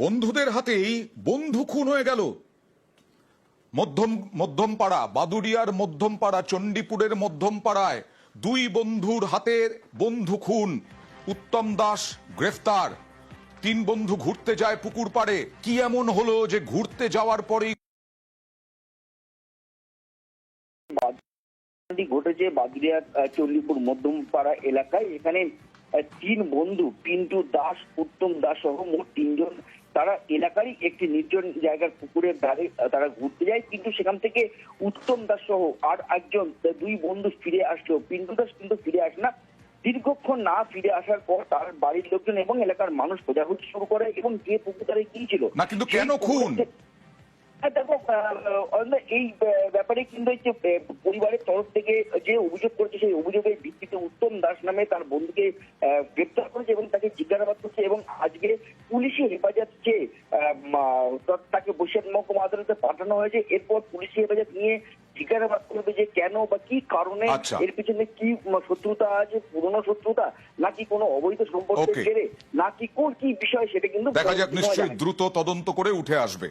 বন্ধুদের হাতেই বন্ধু খুন হয়ে গেল। মধ্যম, মধ্যমপাড়া, বাদুড়িয়ার মধ্যমপাড়া, চণ্ডীপুরের মধ্যমপাড়ায় দুই বন্ধুর হাতের বন্ধু খুন। উত্তম দাস গ্রেফতার। তিন বন্ধু ঘুরতে যায় পুকুর পাড়ে। কি এমন হলো যে ঘুরতে যাওয়ার ঘটনাটি ঘটেছে বাদুরিয়া চল্লিপুর মধ্যমপাড়া এলাকায় এখানে তিন বন্ধু পিন্টু দাস উত্তম দাস সহ মোট তিনজন। তারা এলাকারই একটি নির্জন জায়গার পুকুরের ধারে তারা ঘুরতে যায়। কিন্তু সেখান থেকে উত্তম দাস সহ আর একজন দুই বন্ধু ফিরে আসলো। পিন্টু দাস কিন্তু ফিরে আসে না। দীর্ঘক্ষণ না ফিরে আসার পর তার বাড়ির লোকজন এবং এলাকার মানুষ খোঁজাখুঁজি শুরু করে এবং যে পুকুর ধারে গিয়েছিল না, কিন্তু কেন খুন? দেখো এই ব্যাপারে কিন্তু হচ্ছে পরিবারের তরফ থেকে যে অভিযোগ করেছে সেই অভিযোগের ভিত্তিতে উত্তম দাস নামে তার বন্ধুকে গ্রেপ্তার করেছে এবং তাকে জিজ্ঞাসাবাদ করছে এবং আজকে পুলিশি হেফাজত চেয়ে তাকে বসিরহাট মহকুমা আদালতে পাঠানো হয়েছে এরপর পুলিশি হেফাজত নিয়ে জিজ্ঞাসাবাদ করবে যে কেন বা কি কারণে আচ্ছা। এর পিছনে কি শত্রুতা আছে পুরনো শত্রুতা নাকি কোনো অবৈধ সম্পর্কের. জেরে নাকি কোন কি বিষয় সেটা কিন্তু দেখা যাক নিশ্চয়ই দ্রুত তদন্ত করে উঠে আসবে